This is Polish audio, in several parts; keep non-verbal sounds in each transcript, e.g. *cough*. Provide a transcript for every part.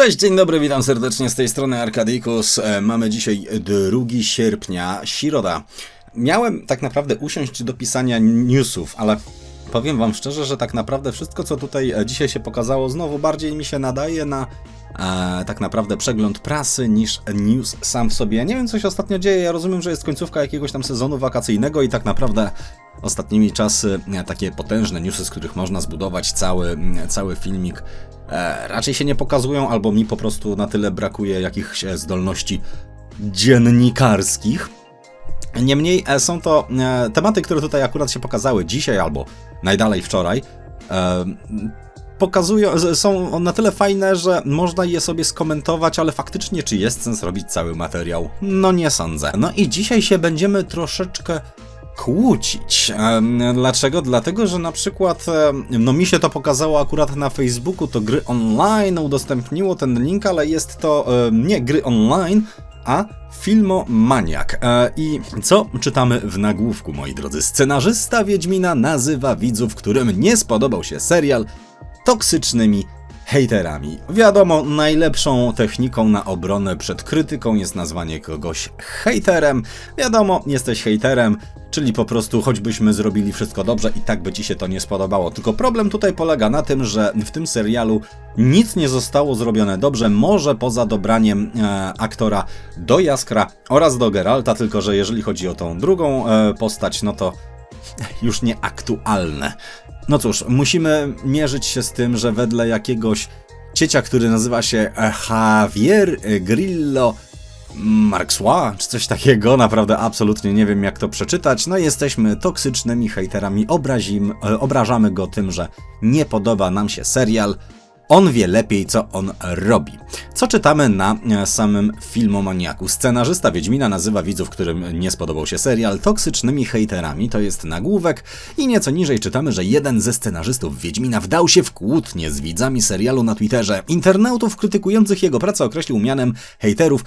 Cześć, dzień dobry, witam serdecznie z tej strony Arkadikus. E, Mamy dzisiaj 2 sierpnia, środa. Miałem tak naprawdę usiąść do pisania newsów, ale powiem wam szczerze, że tak naprawdę wszystko, co tutaj e, dzisiaj się pokazało, znowu bardziej mi się nadaje na e, tak naprawdę przegląd prasy niż news sam w sobie. Nie wiem, co się ostatnio dzieje. Ja rozumiem, że jest końcówka jakiegoś tam sezonu wakacyjnego i tak naprawdę ostatnimi czasy e, takie potężne newsy, z których można zbudować cały, cały filmik, e, raczej się nie pokazują, albo mi po prostu na tyle brakuje jakichś e, zdolności dziennikarskich. Niemniej e, są to tematy, które tutaj akurat się pokazały dzisiaj albo najdalej wczoraj. Pokazują, są na tyle fajne, że można je sobie skomentować, ale faktycznie czy jest sens robić cały materiał? No nie sądzę. No i dzisiaj się będziemy troszeczkę kłócić. Dlaczego? Dlatego, że na przykład, no mi się to pokazało akurat na Facebooku, to gry online udostępniło ten link, ale jest to nie gry online, a Filmomaniak. E, I co czytamy w nagłówku, moi drodzy? Scenarzysta Wiedźmina nazywa widzów, którym nie spodobał się serial, toksycznymi hejterami. Wiadomo, najlepszą techniką na obronę przed krytyką jest nazwanie kogoś hejterem. Wiadomo, jesteś hejterem, czyli po prostu choćbyśmy zrobili wszystko dobrze i tak by ci się to nie spodobało. Tylko problem tutaj polega na tym, że w tym serialu nic nie zostało zrobione dobrze, może poza dobraniem e, aktora do Jaskra oraz do Geralta, tylko że jeżeli chodzi o tą drugą e, postać, no to *laughs* już nieaktualne. No cóż, musimy mierzyć się z tym, że wedle jakiegoś ciecia, który nazywa się e, Javier Grillo Marxois, czy coś takiego, naprawdę absolutnie nie wiem jak to przeczytać, no jesteśmy toksycznymi hejterami, obrazim, e, obrażamy go tym, że nie podoba nam się serial, on wie lepiej, co on robi. Co czytamy na e, samym filmomaniaku? Scenarzysta Wiedźmina nazywa widzów, którym nie spodobał się serial, toksycznymi hejterami. To jest nagłówek. I nieco niżej czytamy, że jeden ze scenarzystów Wiedźmina wdał się w kłótnie z widzami serialu na Twitterze. Internautów krytykujących jego pracę określił mianem hejterów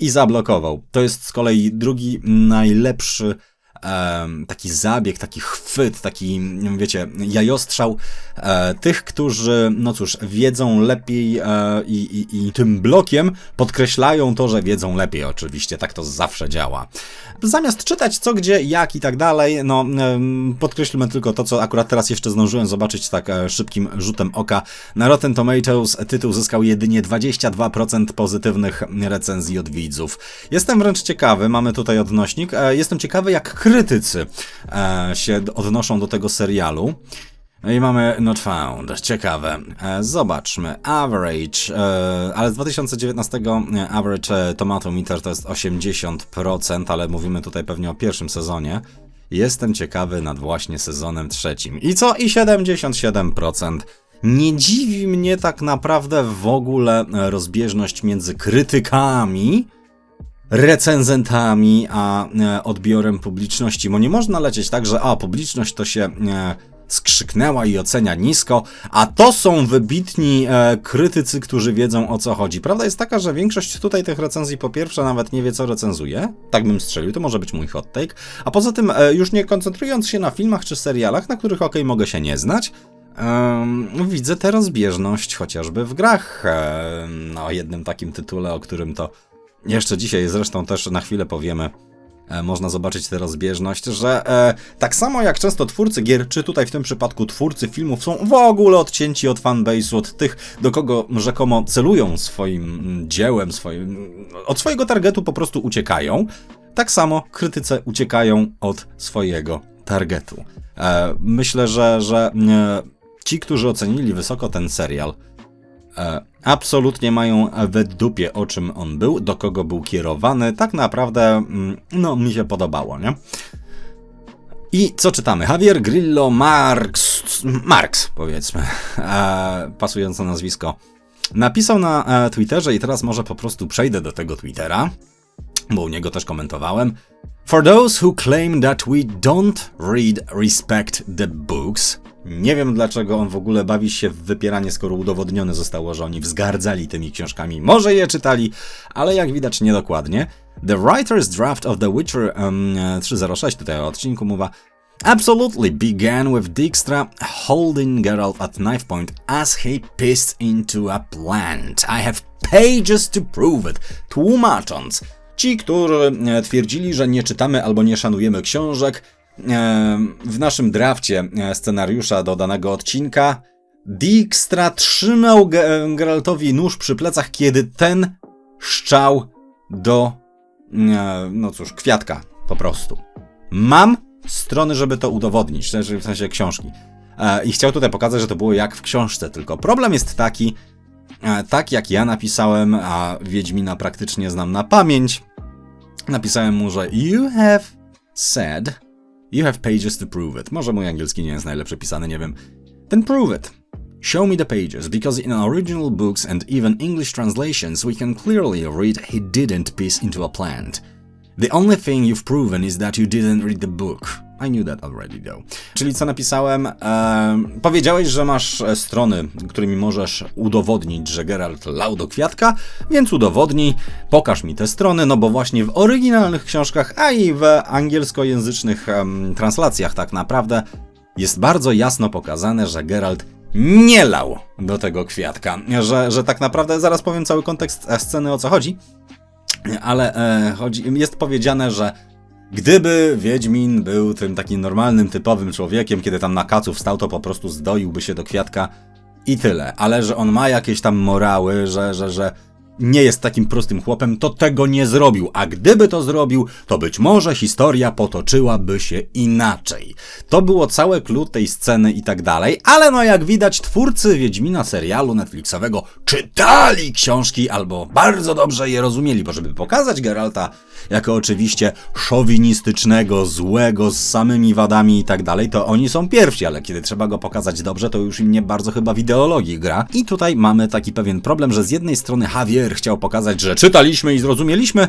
i zablokował. To jest z kolei drugi najlepszy em, taki zabieg, taki chwyt, taki, wiecie, jajostrzał e, tych, którzy, no cóż, wiedzą lepiej e, i, i, tym blokiem podkreślają to, że wiedzą lepiej. Oczywiście, tak to zawsze działa. Zamiast czytać co, gdzie, jak i tak dalej, no podkreślmy tylko to, co akurat teraz jeszcze zdążyłem zobaczyć tak e, szybkim rzutem oka. Na Rotten Tomatoes tytuł zyskał jedynie 22% pozytywnych recenzji od widzów. Jestem wręcz ciekawy, mamy tutaj odnośnik, e, jestem ciekawy jak krytycy e, się odnoszą do tego serialu. No i mamy Not Found. Ciekawe. E, Zobaczmy. Average, e, ale z 2019 e, average Tomato Meter to jest 80%, ale mówimy tutaj pewnie o pierwszym sezonie. Jestem ciekawy nad właśnie sezonem trzecim. I co? I 77%. Nie dziwi mnie tak naprawdę w ogóle rozbieżność między krytykami, recenzentami, a e, odbiorem publiczności, bo nie można lecieć tak, że a, publiczność to się e, skrzyknęła i ocenia nisko, a to są wybitni e, krytycy, którzy wiedzą o co chodzi. Prawda jest taka, że większość tutaj tych recenzji po pierwsze nawet nie wie co recenzuje, tak bym strzelił, to może być mój hot take, a poza tym e, już nie koncentrując się na filmach czy serialach, na których okej mogę się nie znać, Em, widzę tę rozbieżność chociażby w grach. Em, no, jednym takim tytule, o którym to jeszcze dzisiaj zresztą też na chwilę powiemy. E, można zobaczyć tę rozbieżność, że e, tak samo jak często twórcy gier, czy tutaj w tym przypadku twórcy filmów są w ogóle odcięci od fanbase'u, od tych, do kogo rzekomo celują swoim mm, dziełem, swoim, od swojego targetu po prostu uciekają, tak samo krytycy uciekają od swojego targetu. E, myślę, że, że e, ci, którzy ocenili wysoko ten serial, absolutnie mają we dupie o czym on był, do kogo był kierowany. Tak naprawdę, mm, no, mi się podobało, nie? I co czytamy? Javier Grillo Marx, Marx powiedzmy, e, pasujące nazwisko, napisał na e, Twitterze i teraz może po prostu przejdę do tego Twittera, bo u niego też komentowałem. For those who claim that we don't read respect the books. Nie wiem dlaczego on w ogóle bawi się w wypieranie, skoro udowodnione zostało, że oni wzgardzali tymi książkami. Może je czytali, ale jak widać niedokładnie. The writer's draft of The Witcher um, 306, tutaj o odcinku mowa, absolutely began with Dijkstra holding Geralt at knife point as he pissed into a plant. I have pages to prove it. Tłumacząc, ci, którzy e, twierdzili, że nie czytamy albo nie szanujemy książek, w naszym drafcie e, scenariusza do danego odcinka Dijkstra trzymał Ge- Geraltowi nóż przy plecach, kiedy ten szczał do, e, no cóż, kwiatka po prostu. Mam strony, żeby to udowodnić, w sensie książki. E, I chciał tutaj pokazać, że to było jak w książce, tylko problem jest taki, tak jak ja napisałem, a Wiedźmina praktycznie znam na pamięć, napisałem mu, że you have said, you have pages to prove it. Może mój angielski nie jest najlepszy pisany, nie wiem. Then prove it. Show me the pages, because in original books and even English translations we can clearly read he didn't piss into a plant. The only thing you've proven is that you didn't read the book. I knew that already though. Czyli co napisałem? Ehm, powiedziałeś, że masz e, strony, którymi możesz udowodnić, że Geralt lał do kwiatka, więc udowodnij, pokaż mi te strony, no bo właśnie w oryginalnych książkach, a i w angielskojęzycznych em, translacjach tak naprawdę jest bardzo jasno pokazane, że Geralt nie lał do tego kwiatka. Że, że tak naprawdę, zaraz powiem cały kontekst e, sceny o co chodzi, ale e, chodzi, jest powiedziane, że gdyby Wiedźmin był tym takim normalnym, typowym człowiekiem, kiedy tam na kacu wstał, to po prostu zdoiłby się do kwiatka i tyle. Ale że on ma jakieś tam morały, że, że, że nie jest takim prostym chłopem, to tego nie zrobił. A gdyby to zrobił, to być może historia potoczyłaby się inaczej. To było całe clue tej sceny i tak dalej, ale no jak widać, twórcy Wiedźmina serialu Netflixowego czytali książki albo bardzo dobrze je rozumieli, bo żeby pokazać Geralta jako oczywiście szowinistycznego, złego, z samymi wadami i tak dalej, to oni są pierwsi, ale kiedy trzeba go pokazać dobrze, to już im nie bardzo chyba w ideologii gra. I tutaj mamy taki pewien problem, że z jednej strony Javier chciał pokazać, że czytaliśmy i zrozumieliśmy,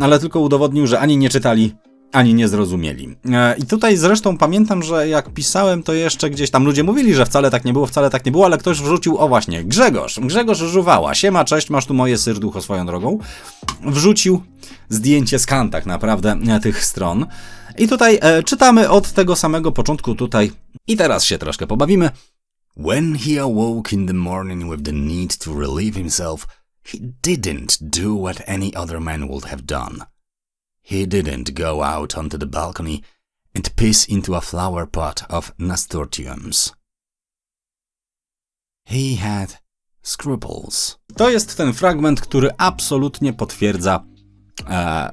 ale tylko udowodnił, że ani nie czytali, ani nie zrozumieli. E, I tutaj zresztą pamiętam, że jak pisałem, to jeszcze gdzieś tam ludzie mówili, że wcale tak nie było, wcale tak nie było, ale ktoś wrzucił, o właśnie, Grzegorz, Grzegorz Żuwała, siema, cześć, masz tu moje serducho swoją drogą, wrzucił zdjęcie z kan tak naprawdę e, tych stron. I tutaj e, czytamy od tego samego początku tutaj i teraz się troszkę pobawimy. When he awoke in the morning with the need to relieve himself, he didn't do what any other man would have done. He didn't go out onto the balcony and piss into a flower pot of nasturtiums. He had scruples. To jest ten fragment, który absolutnie potwierdza, e,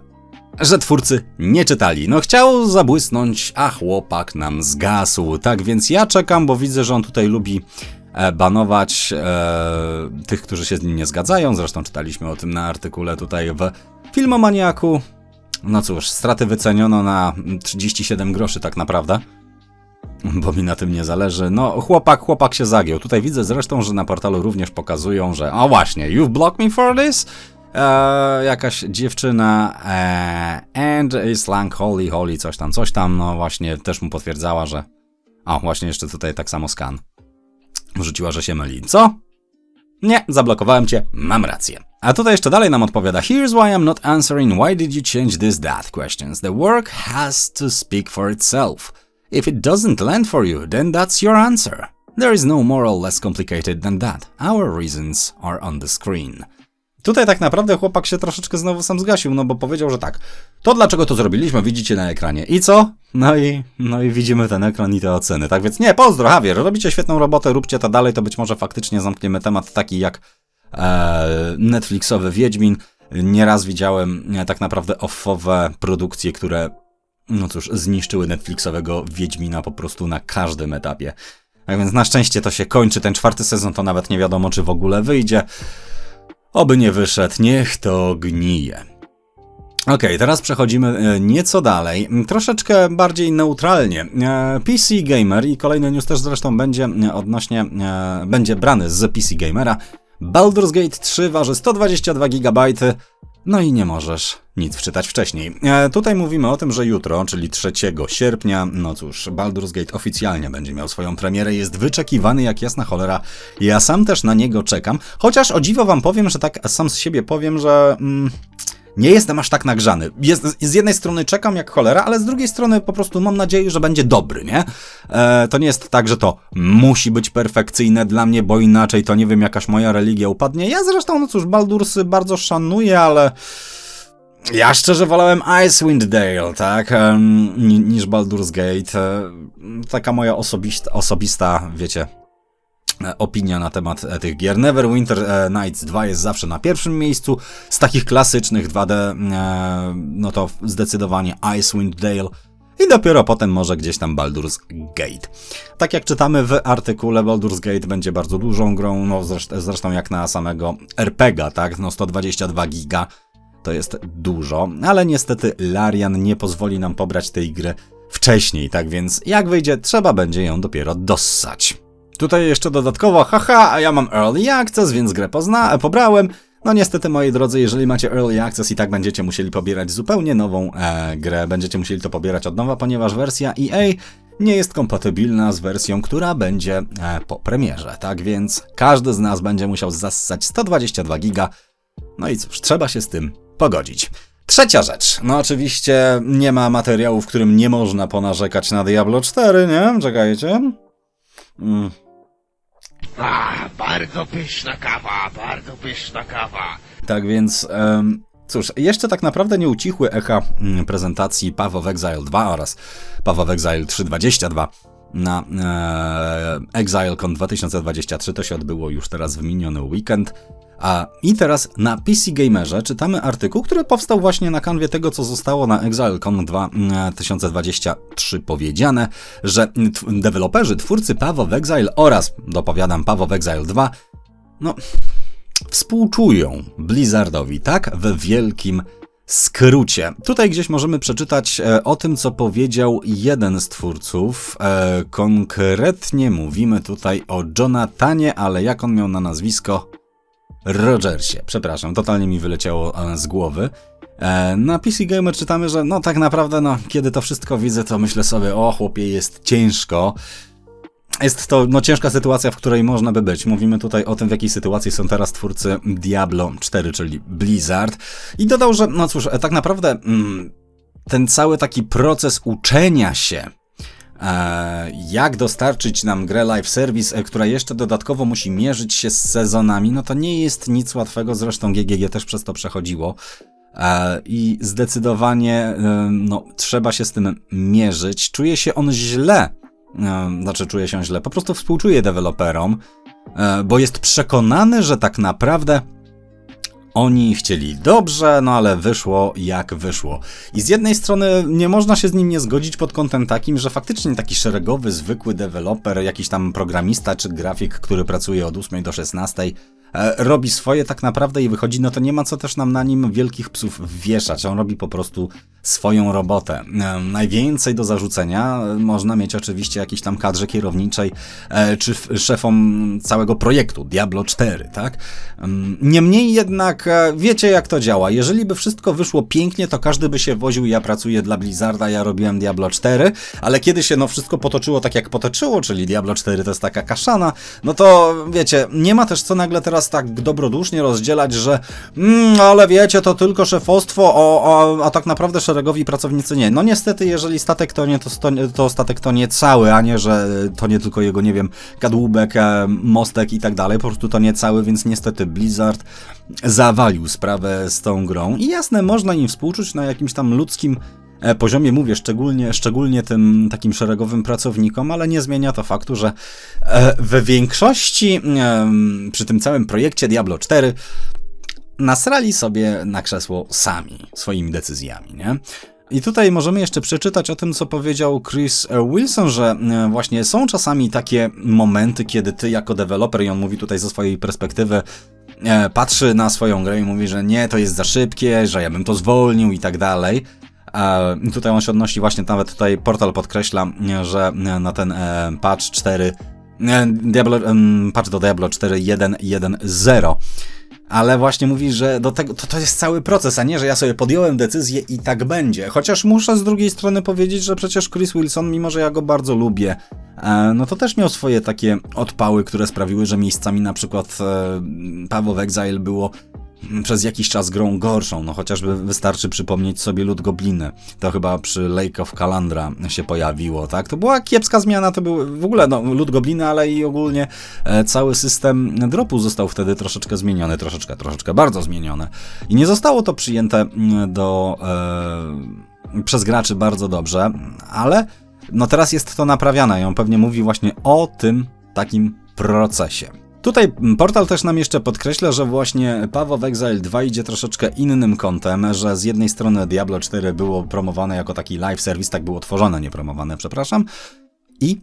że twórcy nie czytali. No chciał zabłysnąć, a chłopak nam zgasł. Tak więc ja czekam, bo widzę, że on tutaj lubi banować e, tych, którzy się z nim nie zgadzają. Zresztą czytaliśmy o tym na artykule tutaj w Filmomaniaku. No cóż, straty wyceniono na 37 groszy tak naprawdę. Bo mi na tym nie zależy. No, chłopak, chłopak się zagiął. Tutaj widzę zresztą, że na portalu również pokazują, że. O właśnie, you've blocked me for this? Eee, jakaś dziewczyna eee, and is lang holy, holy, coś tam, coś tam. No właśnie, też mu potwierdzała, że. O, właśnie jeszcze tutaj tak samo skan. Wrzuciła, że się myli. Co? Nie, zablokowałem cię, mam rację. A tutaj jeszcze dalej nam odpowiada Here's why I'm not answering why did you change this that questions. The work has to speak for itself. If it doesn't land for you, then that's your answer. There is no moral less complicated than that. Our reasons are on the screen. Tutaj tak naprawdę chłopak się troszeczkę znowu sam zgasił, no bo powiedział, że tak. To dlaczego to zrobiliśmy, widzicie na ekranie. I co? No i, no i widzimy ten ekran i te oceny. Tak więc nie, pozdro, Javier, robicie świetną robotę, róbcie to dalej, to być może faktycznie zamkniemy temat taki jak e, Netflixowy Wiedźmin. Nieraz widziałem e, tak naprawdę offowe produkcje, które, no cóż, zniszczyły Netflixowego Wiedźmina po prostu na każdym etapie. Tak więc na szczęście to się kończy, ten czwarty sezon to nawet nie wiadomo, czy w ogóle wyjdzie. Oby nie wyszedł, niech to gnije. Ok, teraz przechodzimy e, nieco dalej, troszeczkę bardziej neutralnie. E, PC Gamer i kolejny news też zresztą będzie e, odnośnie, będzie brany z PC Gamera. Baldur's Gate 3 waży 122 GB, no i nie możesz nic wczytać wcześniej. E, tutaj mówimy o tym, że jutro, czyli 3 sierpnia, no cóż, Baldur's Gate oficjalnie będzie miał swoją premierę, jest wyczekiwany jak jasna cholera. Ja sam też na niego czekam, chociaż o dziwo wam powiem, że tak sam z siebie powiem, że... Mm, nie jestem aż tak nagrzany. Jest, z jednej strony czekam jak cholera, ale z drugiej strony po prostu mam nadzieję, że będzie dobry, nie? E, to nie jest tak, że to musi być perfekcyjne dla mnie, bo inaczej to nie wiem, jakaś moja religia upadnie. Ja zresztą, no cóż, Baldursy bardzo szanuję, ale... Ja szczerze wolałem Icewind Dale, tak, niż Baldur's Gate. E, Taka moja osobista, osobista wiecie, opinia na temat e, tych gier. Neverwinter e, Nights 2 jest zawsze na pierwszym miejscu. Z takich klasycznych 2D, e, no to zdecydowanie Icewind Dale. I dopiero potem może gdzieś tam Baldur's Gate. Tak jak czytamy w artykule, Baldur's Gate będzie bardzo dużą grą, no zresztą jak na samego RPGa, tak? No 122 giga to jest dużo, ale niestety Larian nie pozwoli nam pobrać tej gry wcześniej, tak więc jak wyjdzie, trzeba będzie ją dopiero dossać. Tutaj jeszcze dodatkowo, haha, a ja mam Early Access, więc grę pozna, pobrałem. No niestety, moi drodzy, jeżeli macie Early Access i tak będziecie musieli pobierać zupełnie nową e, grę, będziecie musieli to pobierać od nowa, ponieważ wersja EA nie jest kompatybilna z wersją, która będzie e, po premierze, tak więc każdy z nas będzie musiał zassać 122 giga, no i cóż, trzeba się z tym pogodzić. Trzecia rzecz. No oczywiście nie ma materiału, w którym nie można ponarzekać na Diablo 4, nie? Czekajcie. Mm. A, bardzo pyszna kawa, bardzo pyszna kawa. Tak więc, em, cóż, jeszcze tak naprawdę nie ucichły echa mm, prezentacji Path of Exile 2 oraz Path of Exile 3.22 na e, ExileCon 2023. To się odbyło już teraz w miniony weekend. A i teraz na PC Gamerze czytamy artykuł, który powstał właśnie na kanwie tego, co zostało na ExileCon 2023 powiedziane, że deweloperzy, twórcy Path of Exile oraz, dopowiadam, Path of Exile 2, no, współczują Blizzardowi, tak? W wielkim skrócie. Tutaj gdzieś możemy przeczytać e, o tym, co powiedział jeden z twórców. E, konkretnie mówimy tutaj o Jonathanie, ale jak on miał na nazwisko? Rogersie. Przepraszam, totalnie mi wyleciało e, z głowy. E, Na PC Gamer czytamy, że no tak naprawdę, no kiedy to wszystko widzę, to myślę sobie, o chłopie, jest ciężko. Jest to no, ciężka sytuacja, w której można by być. Mówimy tutaj o tym, w jakiej sytuacji są teraz twórcy Diablo 4, czyli Blizzard. I dodał, że no cóż, tak naprawdę mm, ten cały taki proces uczenia się, e, jak dostarczyć nam grę live service, e, która jeszcze dodatkowo musi mierzyć się z sezonami, no to nie jest nic łatwego, zresztą GGG też przez to przechodziło. E, I zdecydowanie e, no, trzeba się z tym mierzyć. Czuje się on źle. E, Znaczy, czuje się źle. Po prostu współczuje deweloperom, e, bo jest przekonany, że tak naprawdę oni chcieli dobrze, no ale wyszło jak wyszło. I z jednej strony nie można się z nim nie zgodzić pod kątem takim, że faktycznie taki szeregowy, zwykły deweloper, jakiś tam programista czy grafik, który pracuje od 8 do 16, e, robi swoje tak naprawdę i wychodzi, no to nie ma co też nam na nim wielkich psów wieszać. On robi po prostu swoją robotę. E, Najwięcej do zarzucenia e, można mieć oczywiście jakiejś tam kadrze kierowniczej e, czy szefom całego projektu Diablo 4, tak? Mm, Niemniej jednak e, wiecie jak to działa. Jeżeli by wszystko wyszło pięknie, to każdy by się woził, ja pracuję dla Blizzarda, ja robiłem Diablo 4, ale kiedy się no wszystko potoczyło tak jak potoczyło, czyli Diablo 4 to jest taka kaszana, no to wiecie, nie ma też co nagle teraz tak dobrodusznie rozdzielać, że mm, ale wiecie, to tylko szefostwo, o, o, a tak naprawdę szeregowi pracownicy nie. No niestety, jeżeli statek to nie, to, to statek to nie cały, a nie, że to nie tylko jego, nie wiem, kadłubek, e, mostek i tak dalej, po prostu to nie cały, więc niestety Blizzard zawalił sprawę z tą grą i jasne, można im współczuć na jakimś tam ludzkim poziomie, mówię, szczególnie, szczególnie tym takim szeregowym pracownikom, ale nie zmienia to faktu, że e, we większości przy tym całym projekcie Diablo 4 nasrali sobie na krzesło sami, swoimi decyzjami, nie? I tutaj możemy jeszcze przeczytać o tym, co powiedział Chris Wilson, że e, właśnie są czasami takie momenty, kiedy ty jako deweloper, i on mówi tutaj ze swojej perspektywy, e, patrzy na swoją grę i mówi, że nie, to jest za szybkie, że ja bym to zwolnił i tak dalej. E, tutaj on się odnosi właśnie, nawet tutaj portal podkreśla, że na ten e, patch 4, e, Diablo, patch do Diablo 4.1.1.0 ale właśnie mówi, że do tego, to, to jest cały proces, a nie, że ja sobie podjąłem decyzję i tak będzie. Chociaż muszę z drugiej strony powiedzieć, że przecież Chris Wilson, mimo że ja go bardzo lubię, no to też miał swoje takie odpały, które sprawiły, że miejscami na przykład of Exile było przez jakiś czas grą gorszą. No chociażby wystarczy przypomnieć sobie Lud Gobliny. To chyba przy Lake of Kalandra się pojawiło, tak? To była kiepska zmiana, to był w ogóle no, Lud Gobliny, ale i ogólnie e, cały system dropu został wtedy troszeczkę zmieniony, troszeczkę, troszeczkę bardzo zmieniony. I nie zostało to przyjęte mm, do, e, przez graczy bardzo dobrze, ale no teraz jest to naprawiane i on pewnie mówi właśnie o tym takim procesie. Tutaj portal też nam jeszcze podkreśla, że właśnie Path of Exile 2 idzie troszeczkę innym kątem, że z jednej strony Diablo 4 było promowane jako taki live service, tak było tworzone, nie promowane, przepraszam, i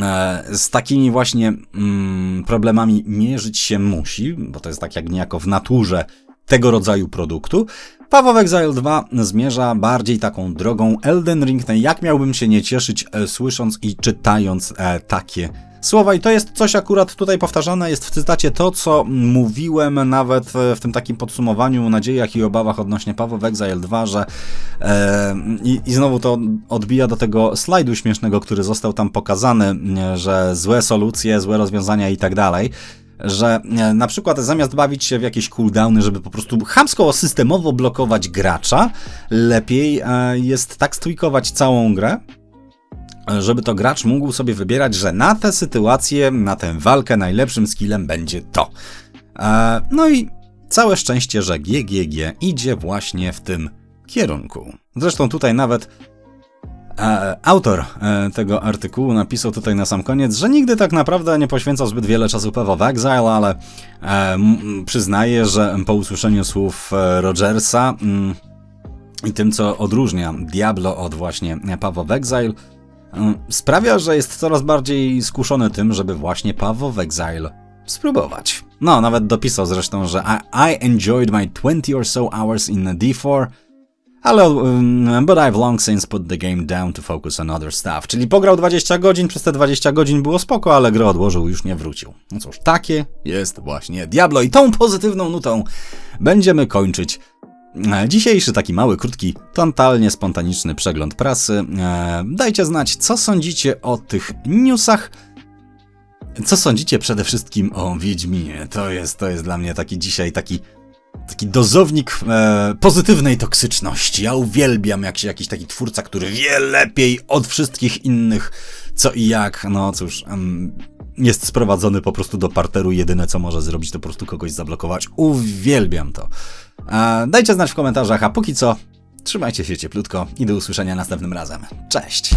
e, z takimi właśnie mm, problemami mierzyć się musi, bo to jest tak jak niejako w naturze tego rodzaju produktu. Path of Exile 2 zmierza bardziej taką drogą Elden Ring. Jak miałbym się nie cieszyć, e, słysząc i czytając e, takie słowa. I to jest coś akurat tutaj powtarzane, jest w cytacie to, co mówiłem nawet e, w tym takim podsumowaniu, nadziejach i obawach odnośnie of Exile 2, że e, i, i znowu to odbija do tego slajdu śmiesznego, który został tam pokazany, e, że złe solucje, złe rozwiązania i tak dalej że e, na przykład zamiast bawić się w jakieś cooldowny, żeby po prostu chamsko systemowo blokować gracza, lepiej jest tak stwikować całą grę, żeby to gracz mógł sobie wybierać, że na tę sytuację, na tę walkę najlepszym skillem będzie to. E, No i całe szczęście, że GGG idzie właśnie w tym kierunku. Zresztą tutaj nawet E, Autor e, tego artykułu napisał tutaj na sam koniec, że nigdy tak naprawdę nie poświęcał zbyt wiele czasu Path of Exile, ale przyznaje, że po usłyszeniu słów Rogersa mm, i tym, co odróżnia Diablo od właśnie Path of Exile, sprawia, że jest coraz bardziej skuszony tym, żeby właśnie Path of Exile spróbować. No, nawet dopisał zresztą, że I, I enjoyed my 20 or so hours in D4, ale um, but I've long since put the game down to focus on other stuff. Czyli pograł 20 godzin, przez te 20 godzin było spoko, ale grę odłożył, już nie wrócił. No cóż, takie jest właśnie Diablo i tą pozytywną nutą będziemy kończyć Dzisiejszy taki mały, krótki, totalnie spontaniczny przegląd prasy. E, Dajcie znać, co sądzicie o tych newsach. Co sądzicie przede wszystkim o Wiedźminie? To jest, to jest dla mnie taki dzisiaj taki taki dozownik e, pozytywnej toksyczności. Ja uwielbiam, jak się jakiś taki twórca, który wie lepiej od wszystkich innych, co i jak. No cóż, em, jest sprowadzony po prostu do parteru. Jedyne, co może zrobić, to po prostu kogoś zablokować. Uwielbiam to. E, dajcie znać w komentarzach, a póki co, trzymajcie się cieplutko i do usłyszenia następnym razem. Cześć!